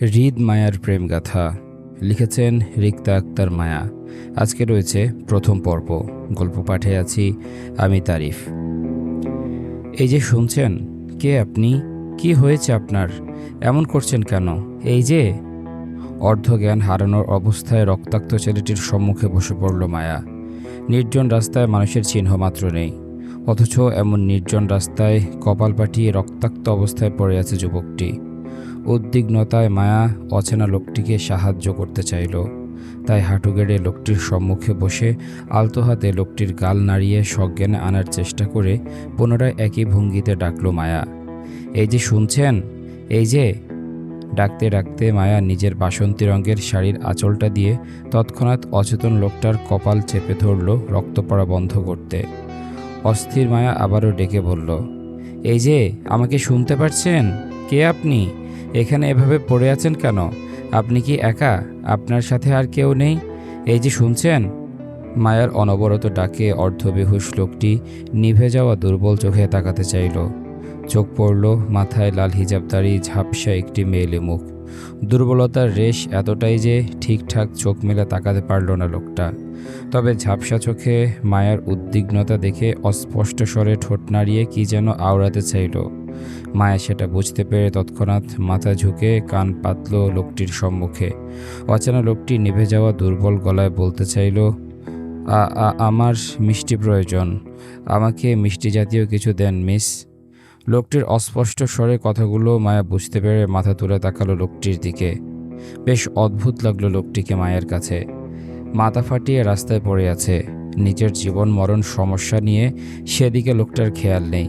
হৃদ মায়ার প্রেম গাথা লিখেছেন রিক্তা আক্তার মায়া। আজকে রয়েছে প্রথম পর্ব। গল্প পাঠে আছি আমি তারিফ। এই যে শুনছেন, কে আপনি? কি হয়েছে আপনার? এমন করছেন কেন? এই যে? অর্ধজ্ঞান হারানোর অবস্থায় রক্তাক্ত ছেলেটির সম্মুখে বসে পড়ল মায়া। নির্জন রাস্তায় মানুষের চিহ্ন মাত্র নেই। অথচ এমন নির্জন রাস্তায় কপাল পাঠিয়ে রক্তাক্ত অবস্থায় পড়ে আছে যুবকটি। উদ্বিগ্নতায় মায়া অচেনা লোকটিকে সাহায্য করতে চাইল। তাই হাঁটু গেড়ে লোকটির সম্মুখে বসে আলতো হাতে লোকটির গাল নাড়িয়ে সজ্ঞানে আনার চেষ্টা করে পুনরায় একই ভঙ্গিতে ডাকল মায়া। এই যে শুনছেন? এই যে? ডাকতে ডাকতে মায়া নিজের বাসন্তী রঙের শাড়ির আঁচলটা দিয়ে তৎক্ষণাৎ অচেতন লোকটার কপাল চেপে ধরল রক্ত পড়া বন্ধ করতে। অস্থির মায়া আবারও ডেকে বলল, এই যে, আমাকে শুনতে পারছেন? কে আপনি? এখানে এভাবে পড়ে আছেন কেন? আপনি কি একা? আপনার সাথে আর কেউ নেই? এই যে শুনছেন? মায়ার অনবরত ডাকে অর্ধবেহুশ লোকটি নিভে যাওয়া দুর্বল চোখে তাকাতে চাইল। চোখ পড়ল, মাথায় লাল হিজাবদারি, ঝাপসা একটি মেয়েলে মুখ। দুর্বলতার রেশ এতটাই যে ঠিকঠাক চোখ মেলে তাকাতে পারল না লোকটা। তবে ঝাপসা চোখে মায়ার উদ্বিগ্নতা দেখে অস্পষ্ট স্বরে ঠোঁট নাড়িয়ে কি যেন আওড়াতে চাইল। মায়া সেটা বুঝতে পেরে তৎক্ষণাৎ মাথা ঝুঁকে কান পাতল লোকটির সম্মুখে। অচেনা লোকটি নিভে যাওয়া দুর্বল গলায় বলতে চাইল, "আ- আ- আমার মিষ্টি প্রয়োজন। আমাকে মিষ্টি জাতীয় কিছু দেন, মিস। লোকটির অস্পষ্ট স্বরে কথাগুলো মায়া বুঝতে পেরে মাথা তুলে তাকালো লোকটির দিকে। বেশ অদ্ভুত লাগল লোকটিকে মায়ের কাছে। মাথা ফাটিয়ে রাস্তায় পড়ে আছে। নিজের জীবন মরণ সমস্যা নিয়ে সেদিকে লোকটার খেয়াল নেই।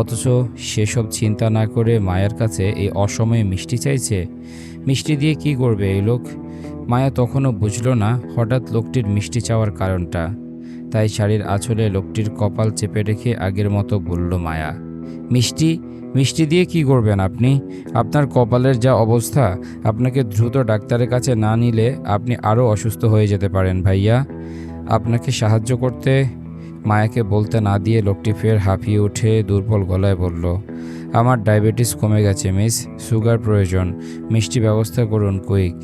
অথচ সেসব চিন্তা না করে মায়ের কাছে এই অসময়ে মিষ্টি চাইছে? মিষ্টি দিয়ে কি করবে এই লোক? মায়া তখনও বুঝল না হঠাৎ লোকটির মিষ্টি চাওয়ার কারণটা। তাই শাড়ির আঁচলে লোকটির কপাল চেপে রেখে আগের মতো বলল মায়া, মিষ্টি? মিষ্টি দিয়ে কি করবেন আপনি? আপনার কপালের যা অবস্থা, আপনাকে দ্রুত ডাক্তারের কাছে না নিলে আপনি আরও অসুস্থ হয়ে যেতে পারেন ভাইয়া। আপনাকে সাহায্য করতে মায়াকে বলতে না দিয়ে লোকটি ফের হাঁপিয়ে উঠে দুর্বল গলায় বলল, আমার ডায়াবেটিস কমে গেছে, মিস। সুগার প্রয়োজন। মিষ্টি ব্যবস্থা করুন কুইক।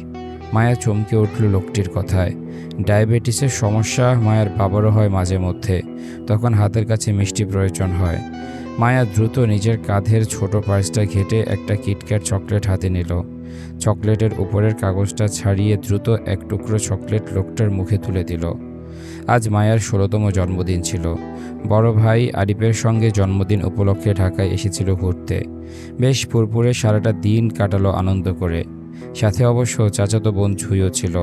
মায়া চমকে উঠল লোকটির কথায়। ডায়াবেটিসের সমস্যা মায়ের বাবারও হয় মাঝে মধ্যে। তখন হাতের কাছে মিষ্টি প্রয়োজন হয়। মায়া দ্রুত নিজের কাঁধের ছোট পার্সটা ঘেটে একটা কিটক্যাট চকলেট হাতে নিল। চকলেটের উপরের কাগজটা ছাড়িয়ে দ্রুত এক টুকরো চকলেট লোকটার মুখে তুলে দিল। আজ মায়ার ষোলোতম জন্মদিন ছিল। বড় ভাই আরিফের সঙ্গে জন্মদিন উপলক্ষে ঢাকায় এসেছিল ঘুরতে। বেশ পুরপুরে সারাটা দিন কাটালো আনন্দ করে। সাথে অবশ্য চাচাতো বোন ঝুইও ছিল।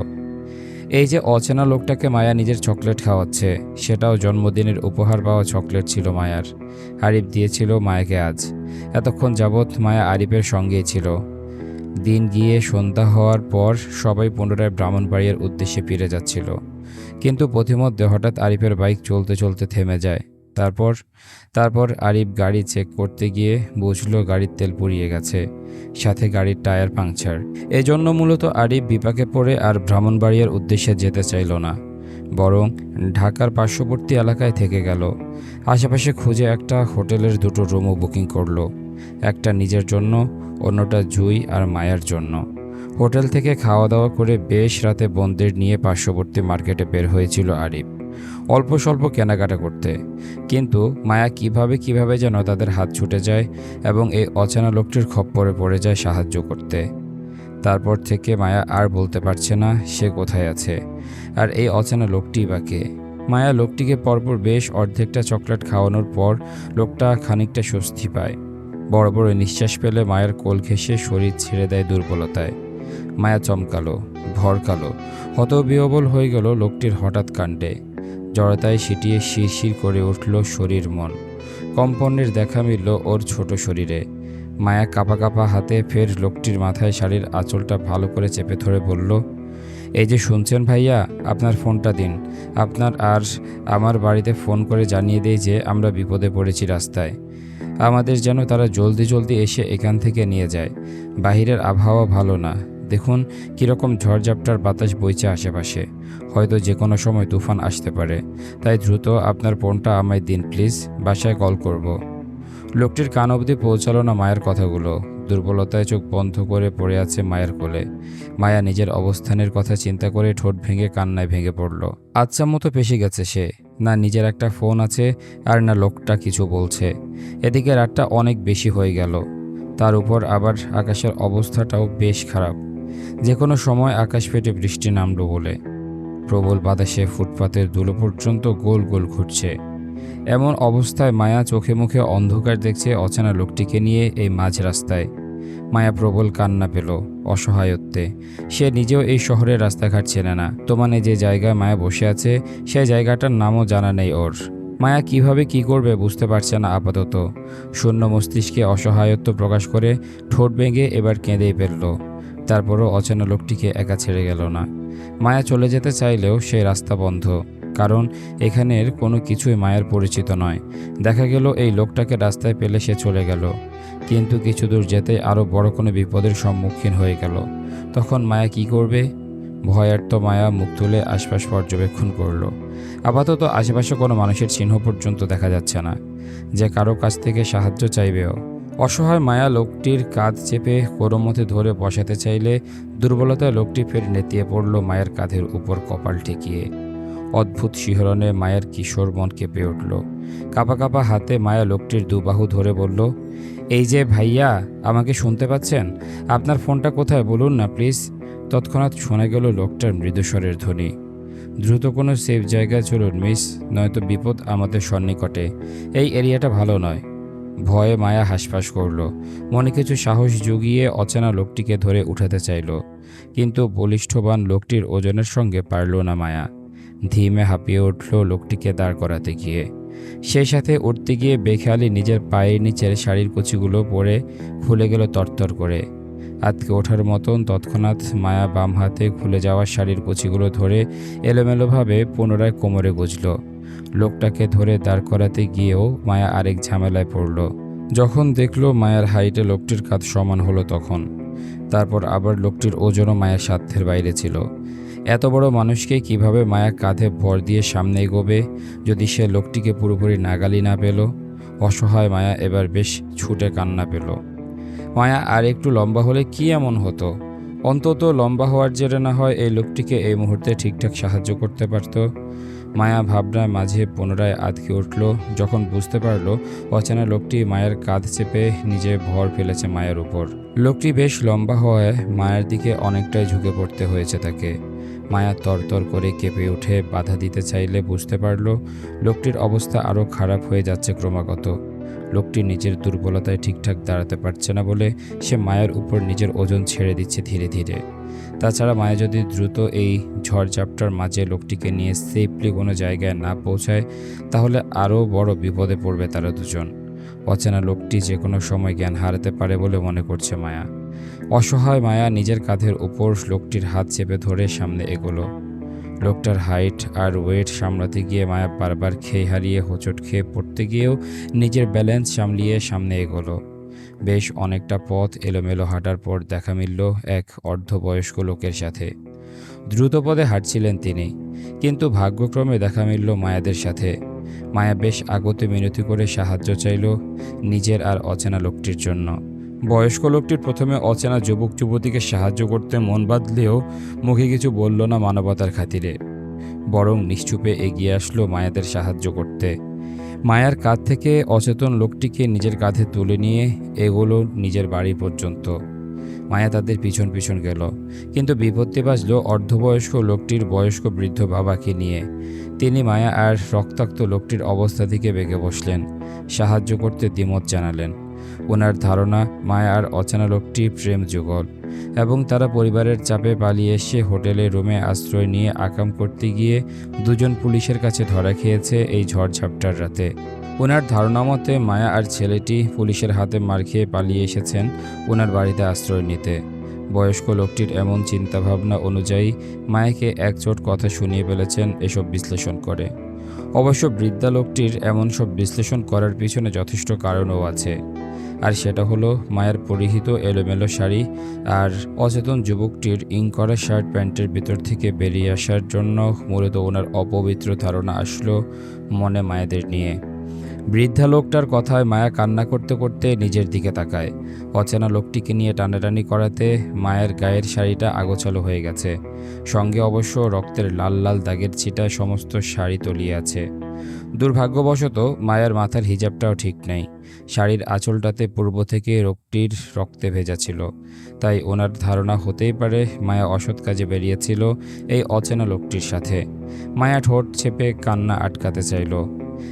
এই যে অচেনা লোকটাকে মায়া নিজের চকলেট খাওয়াচ্ছে, সেটাও জন্মদিনের উপহার পাওয়া চকলেট ছিল মায়ার। আরিফ দিয়েছিল মায়াকে আজ। এতক্ষণ যাবৎ মায়া আরিফের সঙ্গেই ছিল। দিন গিয়ে সন্ধ্যা হওয়ার পর সবাই পুনরায় ব্রাহ্মণবাড়িয়ার উদ্দেশ্যে ফিরে যাচ্ছিল। কিন্তু পথিমধ্যে হঠাৎ আরিফের বাইক চলতে চলতে থেমে যায়। তারপর তারপর আরিফ গাড়ি চেক করতে গিয়ে বুঝলো গাড়ির তেল পুড়িয়ে গেছে, সাথে গাড়ির টায়ার পাংচার। এজন্য মূলত আরিফ বিপাকে পড়ে আর ব্রাহ্মণবাড়িয়ার উদ্দেশ্যে যেতে চাইল না, বরং ঢাকার পার্শ্ববর্তী এলাকায় থেকে গেল। আশেপাশে খুঁজে একটা হোটেলের দুটো রুমও বুকিং করল, একটা নিজের জন্য, অন্যটা জুই আর মায়ার জন্য। হোটেল থেকে খাওয়া দাওয়া করে বেশ রাতে বন্ধের নিয়ে পার্শ্ববর্তী মার্কেটে বের হয়েছিল আরিফ। অল্প স্বল্প কেনাকাটা করতে। কিন্তু মায়া কীভাবে কীভাবে যেন তাদের হাত ছুটে যায় এবং এই অচেনা লোকটির খপ্পরে পড়ে যায় সাহায্য করতে। তারপর থেকে মায়া আর বলতে পারছে না সে কোথায় আছে আর এই অচেনা লোকটি বা কে। মায়া লোকটিকে পরপর বেশ অর্ধেকটা চকলেট খাওয়ানোর পর লোকটা খানিকটা স্বস্তি পায়। বড় বড় নিঃশ্বাস পেলে মায়ের কোল ঘেঁষে শরীর ছেড়ে দেয় দুর্বলতায়। মায়া চমকালো ভরকালো হতবিহবল হয়ে গেল লোকটির হঠাৎ কাণ্ডে। জড়তায় সিটিয়ে শিরশির করে উঠল শরীর মন। কম্পনের দেখা মিলল ওর ছোট শরীরে। মায়া কাপা কাপা হাতে ফের লোকটির মাথায় শাড়ির আঁচলটা ভালো করে চেপে ধরে বলল, এই যে শুনছেন ভাইয়া, আপনার ফোনটা দিন। আপনার আর আমার বাড়িতে ফোন করে জানিয়ে দেয় যে আমরা বিপদে পড়েছি রাস্তায়। আমাদের যেন তারা জলদি জলদি এসে এখান থেকে নিয়ে যায়। বাহিরের আবহাওয়া ভালো না। দেখুন কীরকম ঝড়ঝাপটার বাতাস বইছে আশেপাশে। হয়তো যে কোনো সময় তুফান আসতে পারে। তাই দ্রুত আপনার ফোনটা আমায় দিন, প্লিজ। বাসায় কল করব। লোকটির কান অবধি পৌঁছালো না মায়ের কথাগুলো। দুর্বলতায় চোখ বন্ধ করে পড়ে আছে মায়ের কোলে। মায়া নিজের অবস্থানের কথা চিন্তা করে ঠোঁট ভেঙে কান্নায় ভেঙে পড়ল। আচ্ছা মতো পেশে গেছে সে। না নিজের একটা ফোন আছে, আর না লোকটা কিছু বলছে। এদিকে রাতটা অনেক বেশি হয়ে গেল। তার উপর আবার আকাশের অবস্থাটাও বেশ খারাপ। যে কোনো সময় আকাশ ফেটে বৃষ্টি নামলো বলে। প্রবল বাতাসে ফুটপাতের ধুলো পর্যন্ত গোল গোল ঘুরছে। এমন অবস্থায় মায়া চোখে মুখে অন্ধকার দেখছে অচেনা লোকটিকে নিয়ে এই মাঝ রাস্তায়। মায়া প্রবল কান্না পেল অসহায়ত্বে। সে নিজেও এই শহরের রাস্তাঘাট চেনে না। তোমানে যে জায়গায় মায়া বসে আছে, সেই জায়গাটার নামও জানা নেই ওর। মায়া কীভাবে কি করবে বুঝতে পারছে না আপাতত। শূন্য মস্তিষ্কে অসহায়ত্ব প্রকাশ করে ঠোঁট ভেঙে এবার কেঁদেই ফেলল। তারপরও অচেনা লোকটিকে একা ছেড়ে গেল না। মায়া চলে যেতে চাইলেও সেই রাস্তা বন্ধ, কারণ এখানের কোনো কিছুই মায়ের পরিচিত নয়। দেখা গেল এই লোকটাকে রাস্তায় পেলে সে চলে গেল, কিন্তু কিছু দূর যেতে আরও বড় কোনো বিপদের সম্মুখীন হয়ে গেল। তখন মায়া কি করবে? ভয়ার্ত মায়া মুখ তুলে আশপাশ পর্যবেক্ষণ করল। আপাতত আশেপাশে কোনো মানুষের চিহ্ন পর্যন্ত দেখা যাচ্ছে না, যে কারও কাছ থেকে সাহায্য চাইবেও। অসহায় মায়া লোকটির কাঁধ চেপে কোনো মতে ধরে বসাতে চাইলে দুর্বলতায় লোকটি ফের নেতিয়ে পড়ল মায়ের কাঁধের উপর কপাল ঠেকিয়ে। অদ্ভুত শিহরণে মায়ের কিশোর মন কেঁপে উঠল। কাপা কাপা হাতে মায়া লোকটির দুবাহু ধরে বলল, এই যে ভাইয়া, আমাকে শুনতে পাচ্ছেন? আপনার ফোনটা কোথায়? বলুন না, প্লিজ। তৎক্ষণাৎ শোনা গেল লোকটার মৃদুস্বরের ধ্বনি। দ্রুত কোনো সেফ জায়গায় চলুন, মিস, নয়তো বিপদ আমাদের সন্নিকটে। এই এরিয়াটা ভালো নয়। ভয়ে মায়া হাসফাস করল। মনে কিছু সাহস জুগিয়ে অচেনা লোকটিকে ধরে উঠাতে চাইল। কিন্তু বলিষ্ঠবান লোকটির ওজনের সঙ্গে পারল না মায়া। ধীমে হাঁপিয়ে উঠল লোকটিকে দাঁড় করাতে গিয়ে। সেই সাথে উঠতে গিয়ে বেখেয়ালি নিজের পায়ের নিচের শাড়ির কুচিগুলো পরে খুলে গেল তরতর করে। আতকে ওঠার মতন তৎক্ষণাৎ মায়া বাম হাতে খুলে যাওয়া শাড়ির কুচিগুলো ধরে এলোমেলোভাবে পুনরায় কোমরে গুজল। লোকটাকে ধরে দাঁড় করাতে গিয়েও মায়া আরেক ঝামেলায় পড়ল। যখন দেখল মায়ার হাইটে লোকটির কাঁধ সমান হলো তখন। তারপর আবার লোকটির ওজনও মায়ের সাধ্যের বাইরে ছিল। এত বড় মানুষকে কীভাবে মায়া কাঁধে ভর দিয়ে সামনে এগোবে যদি সে লোকটিকে পুরোপুরি নাগালি না পেল? অসহায় মায়া এবার বেশ ছুটে কান্না পেল। মায়া আর একটু লম্বা হলে কি এমন হতো? অন্তত লম্বা হওয়ার জেরে না হয় এই লোকটিকে এই মুহূর্তে ঠিকঠাক সাহায্য করতে পারত। মায়া ভাবনায় মাঝে পুনরায় আতকে উঠল। যখন বুঝতে পারল, অচেনা লোকটি মায়ের কাঁধ চেপে নিজে ভর ফেলেছে মায়ের উপর। লোকটি বেশ লম্বা হওয়ায় মায়ের দিকে অনেকটাই ঝুঁকে পড়তে হয়েছে তাকে। মায়া তরতর করে কেঁপে উঠে বাধা দিতে চাইলে বুঝতে পারল, লোকটির অবস্থা আরও খারাপ হয়ে যাচ্ছে ক্রমাগত। লোকটি নিজের দুর্বলতায় ঠিকঠাক দাঁড়াতে পারছে না বলে সে মায়ের উপর নিজের ওজন ছেড়ে দিচ্ছে ধীরে ধীরে। তাছাড়া মায়া যদি দ্রুত এই ঝড়ঝাপটার মাঝে লোকটিকে নিয়ে সেফলি কোনো জায়গায় না পৌঁছায়, তাহলে আরও বড় বিপদে পড়বে তারা দুজন। অচেনা লোকটি যে কোনো সময় জ্ঞান হারাতে পারে বলে মনে করছে মায়া। অসহায় মায়া নিজের কাঁধের উপর লোকটির হাত চেপে ধরে সামনে এগোলো। লোকটার হাইট আর ওয়েট সামলাতে গিয়ে মায়া বারবার খেয়ে হারিয়ে হোঁচট খেয়ে পড়তে গিয়েও নিজের ব্যালেন্স সামলিয়ে সামনে এগোলো। বেশ অনেকটা পথ এলোমেলো হাঁটার পর দেখা মিলল এক অর্ধবয়স্ক লোকের সাথে। দ্রুত পদে হাঁটছিলেন তিনি, কিন্তু ভাগ্যক্রমে দেখা মিলল মায়াদের সাথে। মায়া বেশ আগতে মিনতি করে সাহায্য চাইল নিজের আর অচেনা লোকটির জন্য। বয়স্ক লোকটির প্রথমে অচেনা যুবক যুবতীকে সাহায্য করতে মন বাঁধলেও মুখে কিছু বলল না মানবতার খাতিরে। বরং নিশ্চুপে এগিয়ে আসলো মায়াদের সাহায্য করতে। মায়ার কাঁধ থেকে অচেতন লোকটিকে নিজের কাঁধে তুলে নিয়ে এগোলো নিজের বাড়ি পর্যন্ত। মায়া তাদের পিছন পিছন গেল, কিন্তু বিপত্তি বাজল অর্ধবয়স্ক লোকটির বয়স্ক বৃদ্ধ বাবাকে নিয়ে। তিনি মায়া আর রক্তাক্ত লোকটির অবস্থা থেকে বেগে বসলেন, সাহায্য করতে দ্বিমত জানালেন। ওনার ধারণা, মায়া আর অচেনা লোকটি প্রেম যুগল এবং তারা পরিবারের চাপে পালিয়ে এসে হোটেলে রুমে আশ্রয় নিয়ে আকাম করতে গিয়ে দুজন পুলিশের কাছে ধরা খেয়েছে এই ঝড়ঝাপটার রাতে। ওনার ধারণা মতে মায়া আর ছেলেটি পুলিশের হাতে মার খেয়ে পালিয়ে এসেছেন ওনার বাড়িতে আশ্রয় নিতে। বয়স্ক লোকটির এমন চিন্তাভাবনা অনুযায়ী মায়াকে একচোট কথা শুনিয়ে ফেলেছেন এসব বিশ্লেষণ করে। অবশ্য বৃদ্ধা লোকটির এমন সব বিশ্লেষণ করার পিছনে যথেষ্ট কারণও আছে। আর সেটা হলো মায়ের পরিহিত এলোমেলো শাড়ি আর অচেতন যুবকটির ইং করা শার্ট প্যান্টের ভিতর থেকে বেরিয়ে আসার জন্য মূলত ওনার অপবিত্র ধারণা আসলো মনে মায়েদের নিয়ে। বৃদ্ধা লোকটার কথায় মায়া কান্না করতে করতে নিজের দিকে তাকায়। অচেনা লোকটিকে নিয়ে টানাটানি করাতে মায়ের গায়ের শাড়িটা আগোছালো হয়ে গেছে। সঙ্গে অবশ্য রক্তের লাল লাল দাগের ছিটায় সমস্ত শাড়ি তলিয়ে আছে। দুর্ভাগ্যবশত মায়ের মাথার হিজাবটাও ঠিক নেই। শাড়ির আঁচলটাতে পূর্ব থেকে রোগটির রক্তে ভেজা ছিল। তাই ওনার ধারণা হতেই পারে মায়া অসৎ কাজে বেরিয়েছিল এই অচেনা লোকটির সাথে। মায়া ঠোঁট চেপে কান্না আটকাতে চাইল।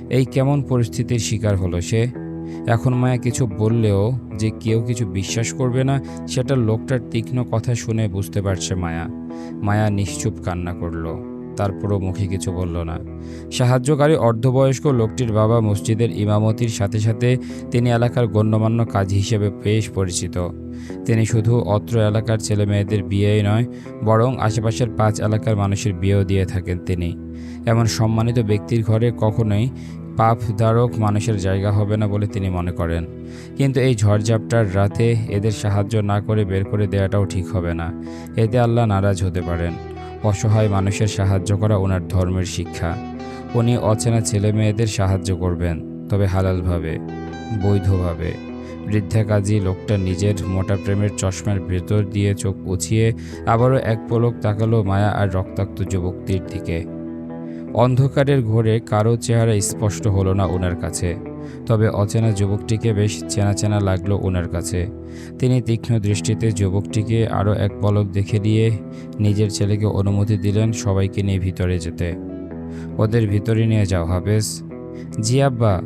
এই কেমন পরিস্থিতির শিকার হলো সে? এখন মায়া কিছু বললেও যে কেউ কিছু বিশ্বাস করবে না, সেটা লোকটার তীক্ষ্ণ কথা শুনে বুঝতে পারছে মায়া। মায়া নিশ্চুপ কান্না করল। তারপরও মুখে কিছু বলল না। সাহায্যকারী অর্ধবয়স্ক লোকটির বাবা মসজিদের ইমামতির সাথে সাথে তিনি এলাকার গণ্যমান্য কাজ হিসেবে বেশ পরিচিত। তিনি শুধু অত্র এলাকার ছেলে মেয়েদের বিয়েই নয়, বরং আশেপাশের পাঁচ এলাকার মানুষের বিয়েও দিয়ে থাকেন তিনি। এমন সম্মানিত ব্যক্তির ঘরে কখনোই পাপধারক মানুষের জায়গা হবে না বলে তিনি মনে করেন। কিন্তু এই ঝড়ঝাপটার রাতে এদের সাহায্য না করে বের করে দেওয়াটাও ঠিক হবে না। এতে আল্লাহ নারাজ হতে পারেন। অসহায় মানুষের সাহায্য করা ওনার ধর্মের শিক্ষা। উনি অচেনা ছেলে মেয়েদের সাহায্য করবেন, তবে হালালভাবে, বৈধভাবে। বৃদ্ধা কাজী লোকটা নিজের মোটা প্রেমের চশমার ভেতর দিয়ে চোখ উছিয়ে আবারও এক পলক তাকালো মায়া আর রক্তাক্ত যুবকটির দিকে। অন্ধকারের ঘোরে কারও চেহারা স্পষ্ট হলো না ওনার কাছে। তবে অচেনা যুবকটিকে বেশ চেনা চেনা লাগল ওনার কাছে। তিনি তীক্ষ্ণ দৃষ্টিতে যুবকটিকে আরও এক পলক দেখে দিয়ে নিজের ছেলেকে অনুমতি দিলেন সবাইকে নিয়ে ভিতরে যেতে। ওদের ভিতরে নিয়ে যাও, হাফেজ। জি আব্বা।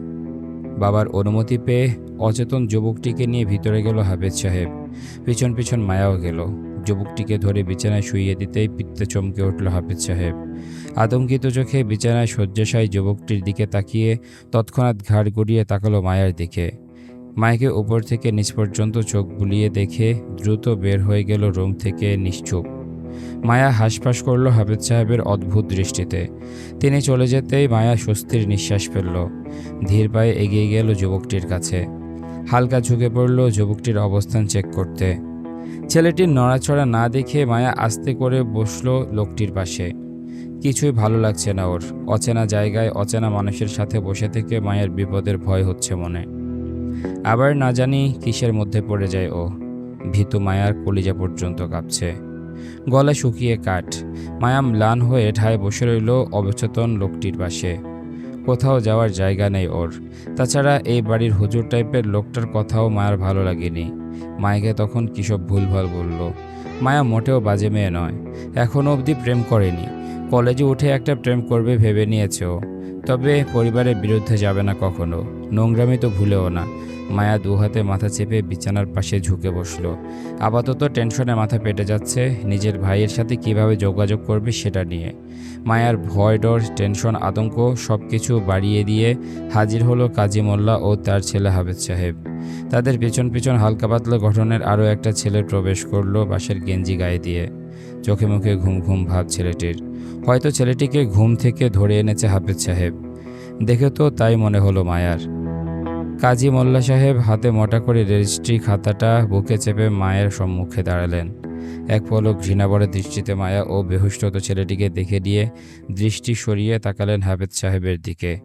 বাবার অনুমতি পেয়ে অচেতন যুবকটিকে নিয়ে ভিতরে গেল হাফেজ সাহেব। পিছন পিছন মায়াও গেল। যুবকটিকে ধরে বিছানায় শুইয়ে দিতেই পিত্তে চমকে উঠল হাফেজ সাহেব। আতঙ্কিত চোখে বিছানায় শয্যাশায়ী যুবকটির দিকে তাকিয়ে তৎক্ষণাৎ ঘাড় গড়িয়ে তাকালো মায়ার দিকে। মায়াকে উপর থেকে নিচ পর্যন্ত চোখ বুলিয়ে দেখে দ্রুত বের হয়ে গেল রুম থেকে নিশ্চুপ। মায়া হাসফাস করল হাফেজ সাহেবের অদ্ভুত দৃষ্টিতে। তিনি চলে যেতেই মায়া স্বস্তির নিঃশ্বাস ফেলল। ধীর পায়ে এগিয়ে গেল যুবকটির কাছে। হালকা ঝুঁকে পড়ল যুবকটির অবস্থান চেক করতে। ছেলেটির নড়াচড়া না দেখে মায়া আস্তে করে বসল লোকটির পাশে। কিছুই ভালো লাগছে না ওর। অচেনা জায়গায় অচেনা মানুষের সাথে বসে থেকে মায়ের বিপদের ভয় হচ্ছে মনে। আবার না জানি কিসের মধ্যে পড়ে যায় ও। ভীতু মায়ার কলিজা পর্যন্ত কাঁপছে। গলা শুকিয়ে কাঠ। মায়া ম্লান হয়ে ঠায় বসে রইল অবচেতন লোকটির পাশে। কোথাও যাওয়ার জায়গা নেই ওর। তাছাড়া এই বাড়ির হুজুর টাইপের লোকটার কথাও মায়ের ভালো লাগেনি। মায়াকে তখন কিসব ভুলভাল বলল? মায়া মোটেও বাজে মেয়ে নয় এখনও অবধি প্রেম করেনি। কলেজে উঠে একটা প্রেম করবে ভেবে নিয়েছে ও। তবে পরিবারের বিরুদ্ধে যাবে না কখনো, নোংরামি তো ভুলেও না। মায়া দু হাতে মাথা চেপে বিছানার পাশে ঝুঁকে বসল। আপাতত টেনশনে মাথা পেটে যাচ্ছে, নিজের ভাইয়ের সাথে কীভাবে যোগাযোগ করবে সেটা নিয়ে। মায়ার ভয় ডর, টেনশন, আতঙ্ক সব কিছু বাড়িয়ে দিয়ে হাজির হলো কাজী মোল্লা ও তার ছেলে হাফেজ সাহেব। তাদের পেছন পেছন হালকা পাতলা গঠনের আরও একটা ছেলে প্রবেশ করল বাসের গেঞ্জি গায়ে দিয়ে। চোখে মুখে ঘুম ঘুম ভাব ছেলেটির। হয়তো ছেলেটিকে ঘুম থেকে ধরে এনেছে হাফেজ সাহেব। দেখে তো তাই মনে হলো মায়ার। কাজী মোল্লা সাহেব হাতে মোটা করে রেজিস্ট্রি খাতাটা বুকে চেপে মায়ের সম্মুখে দাঁড়ালেন। এক পলক ঘৃণাবরে দৃষ্টিতে মায়া ও বেহুষ্টত ছেলেটিকে দেখে দিয়ে দৃষ্টি সরিয়ে তাকালেন হাফেজ সাহেবের দিকে।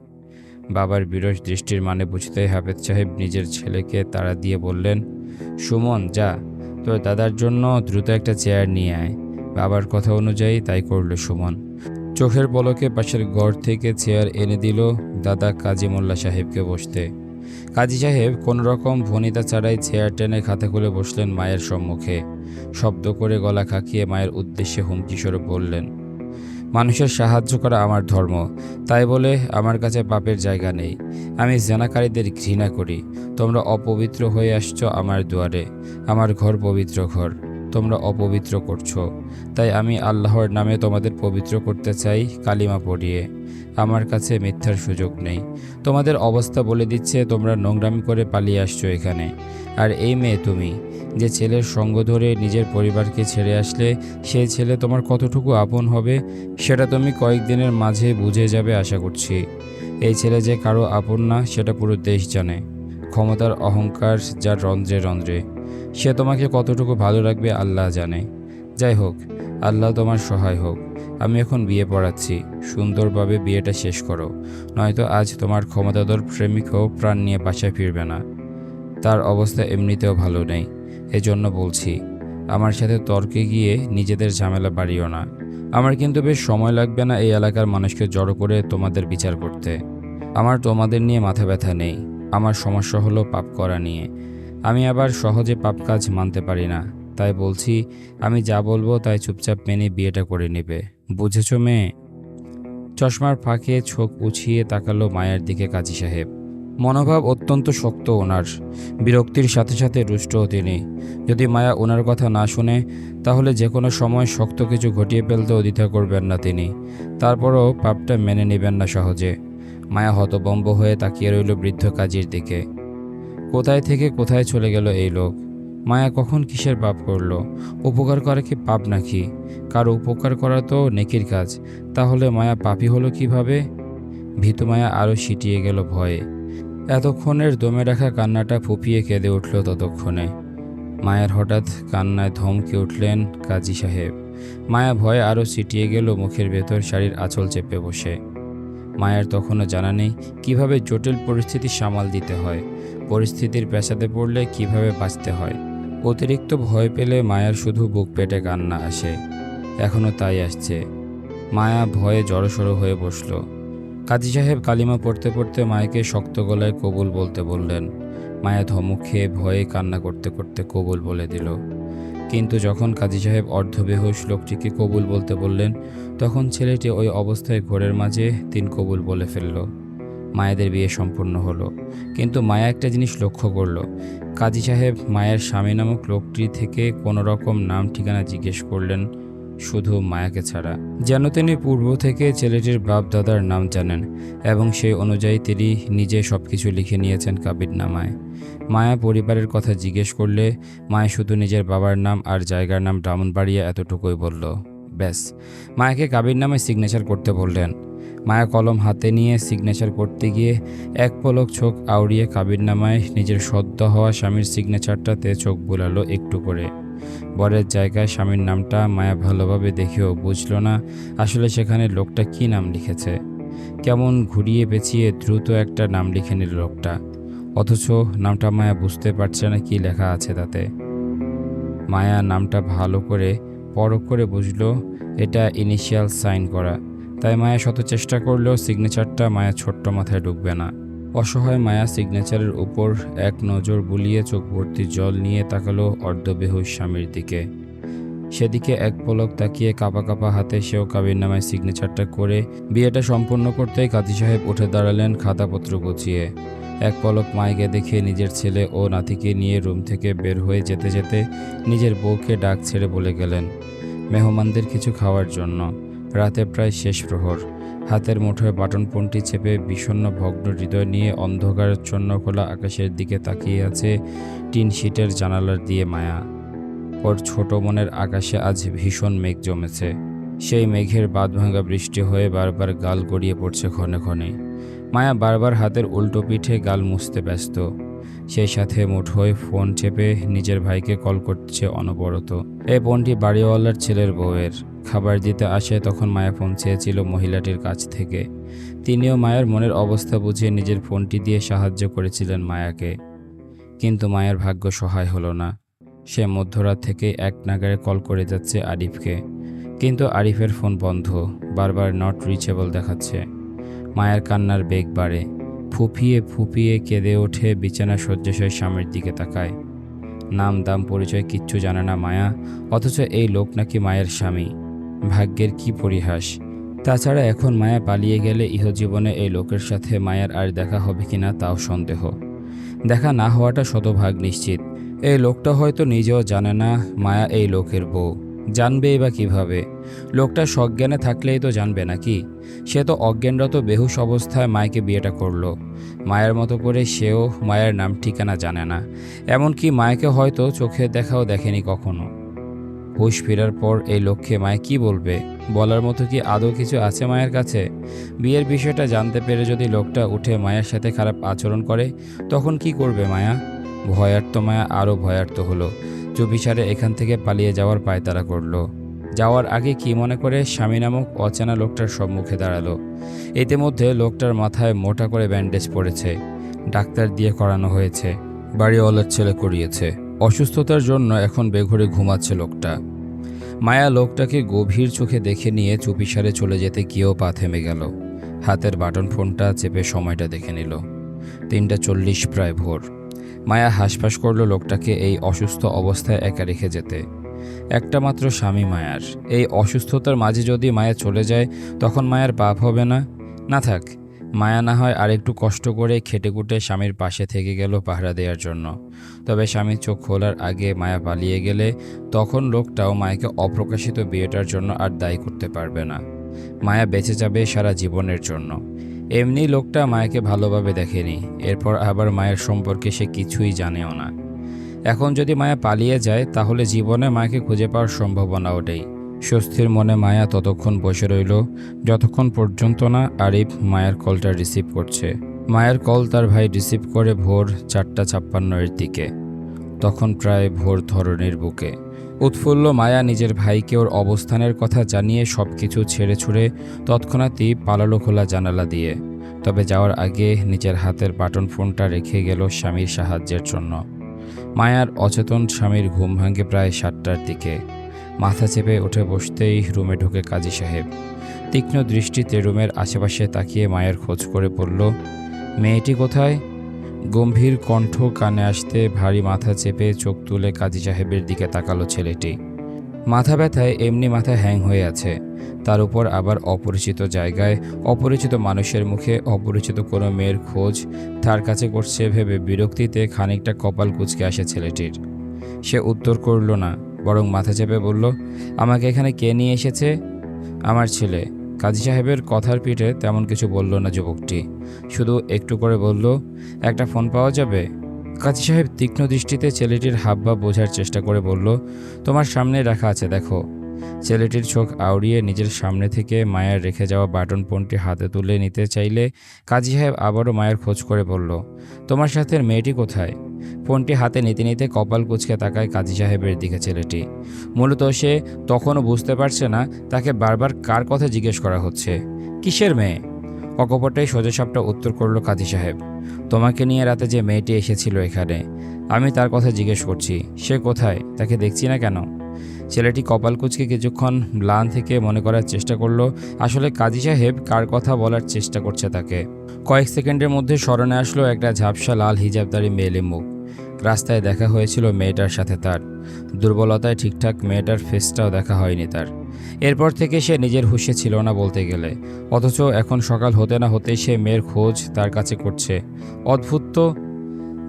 বাবার বিরস দৃষ্টির মানে বুঝতে হাফেজ সাহেব নিজের ছেলেকে তাড়া দিয়ে বললেন, সুমন, যা। তোর দাদার জন্য দ্রুত একটা চেয়ার নিয়ে আয়। বাবার কথা অনুযায়ী তাই করল সুমন। চোখের পলকে পাশের ঘর থেকে চেয়ার এনে দিল দাদা কাজী মোল্লা সাহেবকে বসতে। কাজী সাহেব, কোনো রকম ভনিতা ছাড়াই চেয়ার টেনে খাতা খুলে বসলেন মায়ের সম্মুখে। শব্দ করে গলা খাকিয়ে মায়ের উদ্দেশ্যে হুমকি স্বরূপ বললেন, মানুষের সাহায্য করা আমার ধর্ম। তাই বলে আমার কাছে পাপের জায়গা নেই। আমি জেনাকারীদের ঘৃণা করি। তোমরা অপবিত্র হয়ে আসছো আমার দুয়ারে। আমার ঘর পবিত্র ঘর। তোমরা অপবিত্র করছ। তাই আমি আল্লাহর নামে তোমাদের পবিত্র করতে চাই, কালিমা পড়িয়ে। আমার কাছে মিথ্যার সুযোগ নেই। তোমাদের অবস্থা বলে দিচ্ছে, তোমরা নোংরামি করে পালিয়ে আসছো এখানে। আর এই মেয়ে তুমি, যে ছেলের সঙ্গ ধরে নিজের পরিবারকে ছেড়ে আসলে সেই ছেলে তোমার কতটুকু আপন হবে, সেটা তুমি কয়েকদিনের মাঝে বুঝে যাবে আশা করছি। এই ছেলে যে কারও আপন না, সেটা পুরো দেশ জানে। ক্ষমতার অহংকার যার রন্ধ্রে রন্ধ্রে। সে তোমাকে কতটুকু ভালো রাখবে আল্লাহ জানে। যাই হোক, আল্লাহ তোমার সহায় হোক। আমি এখন বিয়ে পড়াচ্ছি। সুন্দরভাবে বিয়েটা শেষ করো। নয়তো আজ তোমার ক্ষমতাধর প্রেমিকও প্রাণ নিয়ে বাসায় ফিরবে না। তার অবস্থা এমনিতেও ভালো নেই। এজন্য বলছি, আমার সাথে তর্কে গিয়ে নিজেদের ঝামেলা বাড়িও না। আমার কিন্তু বেশ সময় লাগবে না এই এলাকার মানুষকে জড়ো করে তোমাদের বিচার করতে। আমার তোমাদের নিয়ে মাথা ব্যথা নেই। আমার সমস্যা হলো পাপ করা নিয়ে। আমি আবার সহজে পাপ কাজ মানতে পারি না। তাই বলছি, আমি যা বলব তাই চুপচাপ মেনে বিয়েটা করে নেবে। বুঝেছ মেয়ে? চশমার ফাঁকে চোখ উছিয়ে তাকালো মায়ের দিকে কাজী সাহেব। মনোভাব অত্যন্ত শক্ত ওনার। বিরক্তির সাথে সাথে রুষ্টও তিনি। যদি মায়া ওনার কথা না শুনে, তাহলে যে কোনো সময় শক্ত কিছু ঘটিয়ে ফেলতেও দ্বিধা করবেন না তিনি। তারপরও পাপটা মেনে নেবেন না সহজে। মায়া হতবম্ব হয়ে তাকিয়ে রইল বৃদ্ধ কাজীর দিকে। কোথায় থেকে কোথায় চলে গেল এই লোক? মায়া কখন কিসের পাপ করল? উপকার করা কি পাপ নাকি? কারও উপকার করা তো নেকির কাজ। তাহলে মায়া পাপি হলো কীভাবে? ভীতু মায়া আরও সিটিয়ে গেল ভয়ে। এতক্ষণের দমে রাখা কান্নাটা ফুপিয়ে কেঁদে উঠল ততক্ষণে। মায়ের হঠাৎ কান্নায় ধমকে উঠলেন কাজী সাহেব। মায়া ভয়ে আরও সিটিয়ে গেল মুখের ভেতর শাড়ির আঁচল চেপে বসে। মায়ের তখনও জানা নেই কীভাবে জটিল পরিস্থিতি সামাল দিতে হয়। পরিস্থিতির পেশাতে পড়লে কীভাবে বাঁচতে হয়? অতিরিক্ত ভয় পেলে মায়ার শুধু বুক পেটে কান্না আসে। এখনও তাই আসছে। মায়া ভয়ে জড়সড়ো হয়ে বসল। কাজী সাহেব কালিমা পড়তে পড়তে মায়াকে শক্ত গলায় কবুল বলতে বললেন। মায়া ধমক খেয়ে ভয়ে কান্না করতে করতে কবুল বলে দিল। কিন্তু যখন কাজী সাহেব অর্ধবেহুশ লোকটিকে কবুল বলতে বললেন, তখন ছেলেটি ওই অবস্থায় ঘোরের মাঝে তিন কবুল বলে ফেলল। মায়েদের বিয়ে সম্পূর্ণ হলো। কিন্তু মায়া একটা জিনিস লক্ষ্য করল। কাজী সাহেব মায়ের স্বামী নামক লোকটি থেকে কোনো রকম নাম ঠিকানা জিজ্ঞেস করলেন, শুধু মায়াকে ছাড়া? যেন তিনি পূর্ব থেকে ছেলেটির বাপ দাদার নাম জানেন এবং সেই অনুযায়ী তিনি নিজে সব কিছু লিখে নিয়েছেন কাবির নামায় মায়া পরিবারের কথা জিজ্ঞেস করলে, মায়া শুধু নিজের বাবার নাম আর জায়গার নাম ব্রাহ্মণবাড়িয়া এতটুকুই বলল। ব্যাস, মায়াকে কাবির নামে সিগনেচার করতে বললেন। মায়া কলম হাতে নিয়ে সিগনেচার করতে গিয়ে এক পলক চোখ আউড়িয়ে কাবির নামায় নিজের সদ্য হওয়া স্বামীর সিগনেচারটাতে চোখ বুলালো একটু করে। বরের জায়গায় স্বামীর নামটা মায়া ভালোভাবে দেখেও বুঝল না, আসলে সেখানে লোকটা কি নাম লিখেছে। কেমন ঘুরিয়ে পেঁচিয়ে দ্রুত একটা নাম লিখে নিল লোকটা। অথচ নামটা মায়া বুঝতে পারছে না কি লেখা আছে তাতে। মায়া নামটা ভালো করে পরখ করে বুঝলো, এটা ইনিশিয়াল সাইন করা। তাই মায়া শত চেষ্টা করলেও সিগনেচারটা মায়া ছোট্ট মাথায় ঢুকবে না। অসহায় মায়া সিগনেচারের উপর এক নজর বুলিয়ে চোখ ভর্তি জল নিয়ে তাকালো অর্ধবেহুশ স্বামীর দিকে। সেদিকে এক পলক তাকিয়ে কাপা কাপা হাতে সেও কাবির নামায় সিগনেচারটা করে বিয়েটা সম্পন্ন করতেই কাজী সাহেব উঠে দাঁড়ালেন খাতাপত্র গুছিয়ে। এক পলক মাইকে দেখে নিজের ছেলে ও নাতিকে নিয়ে রুম থেকে বের হয়ে যেতে যেতে নিজের বউকে ডাক ছেড়ে বলে গেলেন, মেহমানদের কিছু খাওয়ার জন্য। রাতে প্রায় শেষ প্রহর। হাতের মুঠোয় বাটন ফোনটি চেপে বিষণ্ণ ভগ্ন হৃদয় নিয়ে অন্ধকারচ্ছন্ন খোলা আকাশের দিকে তাকিয়ে আছে টিন শিটের জানালার দিয়ে মায়া। ওর ছোট মনের আকাশে আজ ভীষণ মেঘ জমেছে। সেই মেঘের বাঁধভাঙা বৃষ্টি হয়ে বারবার গাল গড়িয়ে পড়ছে ক্ষণে ক্ষণে। মায়া বারবার হাতের উল্টো পিঠে গাল মুছতে ব্যস্ত। সেই সাথে মুঠোয় ফোন চেপে নিজের ভাইকে কল করছে অনবরত। এই ফোনটি বাড়িওয়ালার ছেলের বউয়ের। খাবার দিতে আসে তখন মায়া ফোন চেয়েছিল মহিলাটির কাছ থেকে। তিনিও মায়ের মনের অবস্থা বুঝে নিজের ফোনটি দিয়ে সাহায্য করেছিলেন মায়াকে। কিন্তু মায়ের ভাগ্য সহায় হলো না। সে মধ্যরাত থেকে এক নাগারে কল করে যাচ্ছে আরিফকে। কিন্তু আরিফের ফোন বন্ধ। বারবার নট রিচেবল দেখাচ্ছে। মায়ের কান্নার বেগ বাড়ে। ফুপিয়ে ফুপিয়ে কেঁদে ওঠে, বিছানা শয্যাশয় স্বামীর দিকে তাকায়। নাম দাম পরিচয় কিচ্ছু জানে না মায়া, অথচ এই লোক নাকি মায়ের স্বামী। ভাগ্যের কি পরিহাস। তাছাড়া এখন মায়া পালিয়ে গেলে ইহজীবনে এই লোকের সাথে মায়ের আর দেখা হবে কিনা তাও সন্দেহ। দেখা না হওয়াটা শতভাগ নিশ্চিত। এই লোকটা হয়তো নিজেও জানে না, মায়া এই লোকের বউ। জানবেই বা কীভাবে? লোকটা সজ্ঞানে থাকলেই তো জানবে নাকি? সে তো অজ্ঞানরত বেহুশ অবস্থায় মায়কে বিয়েটা করল। মায়ের মতো করে সেও মায়ের নাম ঠিকানা জানে না। এমনকি মায়কে হয়তো চোখে দেখাও দেখেনি কখনো। হুশ ফেরার পর এই লক্ষ্যে মায় কি বলবে? বলার মতো কি আদৌ কিছু আছে মায়ের কাছে? বিয়ের বিষয়টা জানতে পেরে যদি লোকটা উঠে মায়ের সাথে খারাপ আচরণ করে, তখন কি করবে মায়া? ভয়ার্ত মায়া আরও ভয়ার্ত হলো। চুপিসারে এখান থেকে পালিয়ে যাওয়ার পায়তারা করল। যাওয়ার আগে কি মনে করে স্বামী নামক অচেনা লোকটার সম্মুখে দাঁড়াল। ইতিমধ্যে লোকটার মাথায় মোটা করে ব্যান্ডেজ পড়েছে। ডাক্তার দিয়ে করানো হয়েছে। বাড়ি বাড়িওয়ালার ছেলে করিয়েছে। অসুস্থতার জন্য এখন বেঘরে ঘুমাচ্ছে লোকটা। মায়া লোকটাকে গভীর চোখে দেখে নিয়ে চুপিসারে চলে যেতে গিয়েও পা থেমে গেল। হাতের বাটন ফোনটা চেপে সময়টা দেখে নিল। তিনটা চল্লিশ প্রায় ভোর। মায়া হাসফাস করল লোকটাকে এই অসুস্থ অবস্থায় একা রেখে যেতে। একটা মাত্র স্বামী মায়ার। এই অসুস্থতার মাঝে যদি মায়া চলে যায়, তখন মায়ার পাপ হবে না? না থাক, মায়া না হয় আরেকটু কষ্ট করে খেটে কুটে স্বামীর পাশে থেকে গেল পাহারা দেওয়ার জন্য। তবে স্বামীর চোখ খোলার আগে মায়া পালিয়ে গেলে তখন লোকটাও মায়াকে অপ্রকাশিত বিয়েটার জন্য আর দায়ী করতে পারবে না। মায়া বেঁচে যাবে সারা জীবনের জন্য। এমনি লোকটা মায়াকে ভালোভাবে দেখেনি। এরপর আবার মায়ের সম্পর্কে সে কিছুই জানেও না। এখন যদি মায়া পালিয়ে যায়, তাহলে জীবনে মায়াকে খুঁজে পাওয়ার সম্ভাবনা ওঠেই। স্বস্তির মনে মায়া ততক্ষণ বসে রইল, যতক্ষণ পর্যন্ত না আরিফ মায়ের কলটা রিসিভ করছে। মায়ের কল তার ভাই রিসিভ করে ভোর চারটা ছাপ্পান্নের দিকে, তখন প্রায় ভোর ধরনের বুকে। উৎফুল্ল মায়া নিজের ভাইকে ওর অবস্থানের কথা জানিয়ে সব কিছু ছেড়ে ছুড়ে তৎক্ষণাৎই পালালো খোলা জানালা দিয়ে। তবে যাওয়ার আগে নিজের হাতের বাটন ফোনটা রেখে গেল স্বামীর সাহায্যের জন্য। মায়ার অচেতন স্বামীর ঘুম ভাঙে প্রায় সাতটার দিকে। মাথা চেপে উঠে বসতেই রুমে ঢুকে কাজী সাহেব। তীক্ষ্ণ দৃষ্টিতে রুমের আশেপাশে তাকিয়ে মায়ের খোঁজ করে বলল, মেয়েটি কোথায়? গম্ভীর কণ্ঠ কানে আসতে ভারী মাথা চেপে চোখ তুলে কাজী সাহেবের দিকে তাকালো ছেলেটি। মাথা ব্যথায় এমনি মাথা হ্যাং হয়ে আছে। তার উপর আবার অপরিচিত জায়গায়, অপরিচিত মানুষের মুখে, অপরিচিত কোনো মেয়ের খোঁজ, তার কাছে করছে ভেবে বিরক্তিতে খানিকটা কপাল কুচকে আসে ছেলেটির। সে উত্তর করল না, বরং মাথা চেপে বলল, আমাকে এখানে কে নিয়ে এসেছে? আমার ছেলে। কাজী সাহেবের কথার পিঠে তেমন কিছু বলল না যুবকটি। শুধু একটু করে বলল, একটা ফোন পাওয়া যাবে? কাজী সাহেব তীক্ষ্ণ দৃষ্টিতে ছেলেটির হাবভাব বোঝার চেষ্টা করে বলল, তোমার সামনে রাখা আছে, দেখো। ছেলেটির চোখ আউড়িয়ে নিজের সামনে থেকে মায়ের রেখে যাওয়া বাটন ফোনটি হাতে তুলে নিতে চাইলে কাজী সাহেব আবারও মায়ের খোঁজ করে বলল, তোমার সাথে মেয়েটি কোথায়? ফোনটি হাতে নিতে নিতে কপাল কুচকে তাকায় কাজী সাহেবের দিকে ছেলেটি। মূলত সে তখনও বুঝতে পারছে না তাকে বারবার কার কথা জিজ্ঞেস করা হচ্ছে। কিসের মেয়ে? অকপটাই সোজাসাপটা উত্তর করল কাজী সাহেব। তোমাকে নিয়ে রাতে যে মেয়েটি এসেছিল এখানে, আমি তার কথা জিজ্ঞেস করছি। সে কোথায়? তাকে দেখছি না কেন? ছেলেটি কপাল কুচকে কিছুক্ষণ ম্লান থেকে মনে করার চেষ্টা করল, আসলে কাজী সাহেব কার কথা বলার চেষ্টা করছে তাকে। কয়েক সেকেন্ডের মধ্যে স্মরণে আসলো একটা ঝাপসা লাল হিজাবদারি মেলে মুখ। রাস্তায় দেখা হয়েছিল মেয়েটার সাথে তার। দুর্বলতায় ঠিকঠাক মেয়েটার ফেসটাও দেখা হয়নি তার। এরপর থেকে সে নিজের হুঁশে ছিল না বলতে গেলে। অথচ এখন সকাল হতে না হতেই সে মেয়ের খোঁজ তার কাছে করছে। অদ্ভুত তো,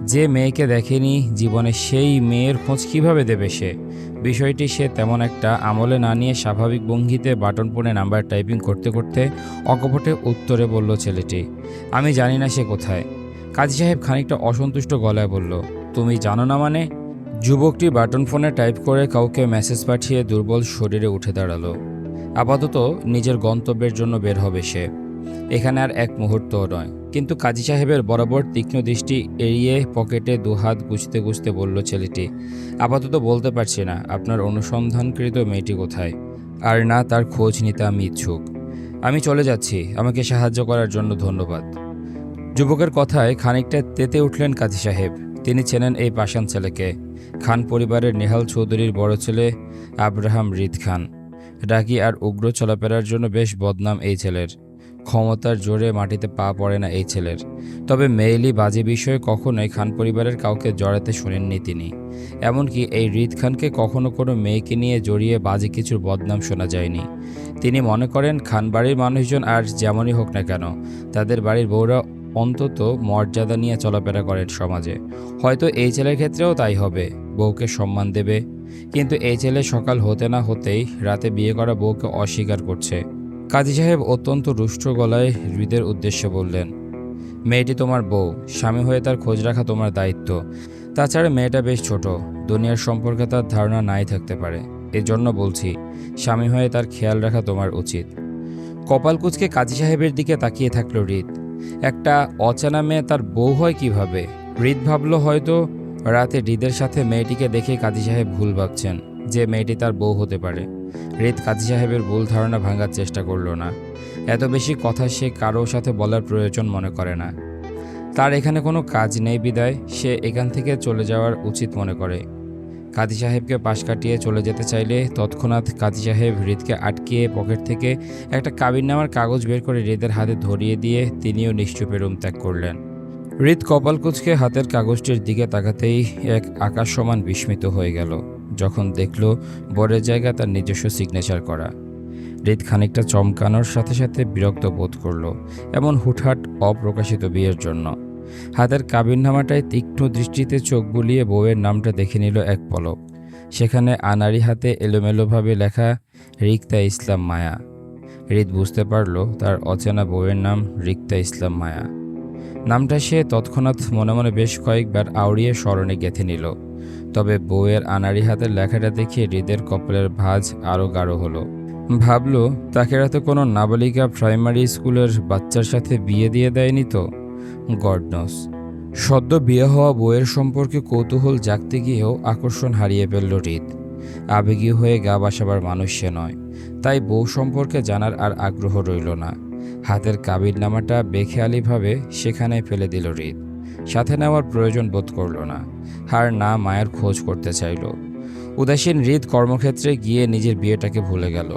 যে মেয়েকে দেখেনি জীবনে সেই মেয়ের খোঁজ কীভাবে দেবে সে? বিষয়টি সে তেমন একটা আমলে না নিয়ে স্বাভাবিক ভঙ্গিতে বাটন ফোনে নাম্বার টাইপিং করতে করতে অকপটে উত্তরে বলল, ছেলেটি, আমি জানি না সে কোথায়। কাজী সাহেব খানিকটা অসন্তুষ্ট গলায় বলল তুমি জানো না মানে? যুবকটি বাটন ফোনে টাইপ করে কাউকে মেসেজ পাঠিয়ে দুর্বল শরীরে উঠে দাঁড়াল। আপাতত নিজের গন্তব্যের জন্য বের হবে সে। এখানে আর এক মুহূর্তও নয়। কিন্তু কাজী সাহেবের বরাবর তীক্ষ্ণ দৃষ্টি এড়িয়ে পকেটে দুহাত গুছতে গুছতে বলল, ছেলেটি, আপাতত বলতে পারছি না, আপনার অনুসন্ধানকৃত মেয়েটি কোথায়? আর না, তার খোঁজ নিতে আমি ইচ্ছুক। আমি চলে যাচ্ছি, আমাকে সাহায্য করার জন্য ধন্যবাদ। যুবকের কথায় খানিকটা তেতে উঠলেন কাজী সাহেব। তিনি চেনেন এই পাষাণ ছেলেকে। খান পরিবারের নেহাল চৌধুরীর বড় ছেলে আব্রাহাম রিদ খান। ডাকি আর উগ্র চলাফেরার জন্য বেশ বদনাম এই ছেলের। ক্ষমতার জোরে মাটিতে পা পড়ে না এই ছেলের। তবে মেইলি বাজে বিষয়ে কখনোই খান পরিবারের কাউকে জড়াতে শুনেননি তিনি। এমনকি এই রিদ খানকে কখনো কোনো মেয়েকে নিয়ে জড়িয়ে বাজে কিছুর বদনাম শোনা যায়নি। তিনি মনে করেন, খান বাড়ির মানুষজন আর যেমনই হোক না কেন, তাদের বাড়ির বউরা অন্তত মর্যাদা নিয়ে চলাফেরা করেন সমাজে। হয়তো এই ছেলের ক্ষেত্রেও তাই হবে, বউকে সম্মান দেবে। কিন্তু এই ছেলে সকাল হতে না হতেই রাতে বিয়ে করা বউকে অস্বীকার করছে। কাজী সাহেব অত্যন্ত রুষ্ট গলায় হৃদের উদ্দেশ্যে বললেন, মেয়েটি তোমার বউ, স্বামী হয়ে তার খোঁজ রাখা তোমার দায়িত্ব। তাছাড়া মেয়েটা বেশ ছোট, দুনিয়ার সম্পর্কে তার ধারণা নাই থাকতে পারে। এজন্য বলছি, স্বামী হয়ে তার খেয়াল রাখা তোমার উচিত। কপাল কুচকে কাজী সাহেবের দিকে তাকিয়ে থাকল হৃদ। একটা অচেনা মেয়ে তার বউ হয় কীভাবে? হৃদ ভাবলো হয়তো রাতে হৃদের সাথে মেয়েটিকে দেখে কাজী সাহেব ভুল ভাবছেন যে মেয়েটি তার বউ হতে পারে। হৃদ কাজী সাহেবের ভুল ধারণা ভাঙার চেষ্টা করল না। এত বেশি কথা সে কারও সাথে বলার প্রয়োজন মনে করে না। তার এখানে কোনো কাজ নেই বিদায়, সে এখান থেকে চলে যাওয়ার উচিত মনে করে। কাজী সাহেবকে পাশ কাটিয়ে চলে যেতে চাইলে তৎক্ষণাৎ কাজী সাহেব হৃদকে আটকিয়ে পকেট থেকে একটা কাবিননামার কাগজ বের করে হৃদের হাতে ধরিয়ে দিয়ে তিনিও নিশ্চুপে রুম ত্যাগ করলেন। হৃদ কপাল কুচকে হাতের কাগজটির দিকে তাকাতেই এক আকাশ সমান বিস্মিত হয়ে গেল, যখন দেখল বরের জায়গা তার নিজস্ব সিগনেচার করা। হৃদ খানিকটা চমকানোর সাথে সাথে বিরক্ত বোধ করল, এমন হুটহাট অপ্রকাশিত বিয়ের জন্য। হাতের কাবিননামাটায় তীক্ষ্ণ দৃষ্টিতে চোখ বুলিয়ে বউয়ের নামটা দেখে নিল এক পলক। সেখানে আনারি হাতে এলোমেলোভাবে লেখা, রিক্তা ইসলাম মায়া। হৃদ বুঝতে পারল তার অচেনা বউয়ের নাম রিক্তা ইসলাম মায়া। নামটা সে তৎক্ষণাৎ মনে মনে বেশ কয়েকবার আউড়িয়ে স্মরণে গেঁথে নিল। তবে বউয়ের আনাড়ি হাতের লেখাটা দেখে হৃদের কপালের ভাঁজ আরও গাঢ় হলো। ভাবল, তাকে রাতে কোনো নাবালিকা প্রাইমারি স্কুলের বাচ্চার সাথে বিয়ে দিয়ে দেয়নি তো? গডনস সদ্য বিয়ে হওয়া বউয়ের সম্পর্কে কৌতূহল জাগতে গিয়েও আকর্ষণ হারিয়ে ফেলল হৃদ। আবেগী হয়ে গা বাসাবার মানুষ সে নয়, তাই বউ সম্পর্কে জানার আর আগ্রহ রইল না। হাতের কাবির নামাটা বেখেয়ালিভাবে সেখানে ফেলে দিল হৃদ। সাথে নেওয়ার প্রয়োজন বোধ করল না, হার না মায়ের খোঁজ করতে চাইল। উদাসীন হৃদ কর্মক্ষেত্রে গিয়ে নিজের বিয়েটাকে ভুলে গেল।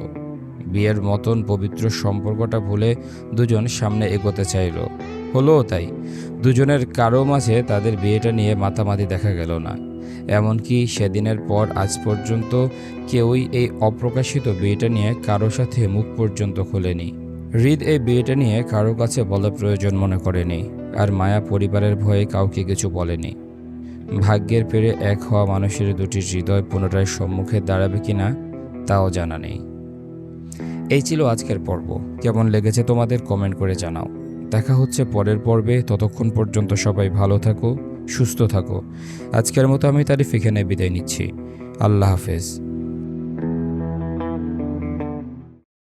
বিয়ের মতন পবিত্র সম্পর্কটা ভুলে দুজন সামনে এগোতে চাইল। হলোও তাই। দুজনের কারও মাঝে তাদের বিয়েটা নিয়ে মাতামাতি দেখা গেল না। এমনকি সেদিনের পর আজ পর্যন্ত কেউই এই অপ্রকাশিত বিয়েটা নিয়ে কারও সাথে মুখ পর্যন্ত খোলেনি। হৃদ এই বিয়েটা নিয়ে কারও কাছে বলা প্রয়োজন মনে করেনি, আর মায়া পরিবারের ভয়ে কাউকে কিছু বলেনি। ভাগ্যের পেরে এক হওয়া মানুষের দুটি হৃদয় পুনরায় সম্মুখে দাঁড়াবে কিনা, তাও জানা নেই। এই ছিল আজকের পর্ব। কেমন লেগেছে তোমাদের কমেন্ট করে জানাও। দেখা হচ্ছে পরের পর্বে। ততক্ষণ পর্যন্ত সবাই ভালো থাকো, সুস্থ থাকো। আজকের মতো আমি তারিফ এখানে বিদায় নিচ্ছি। আল্লাহ হাফেজ।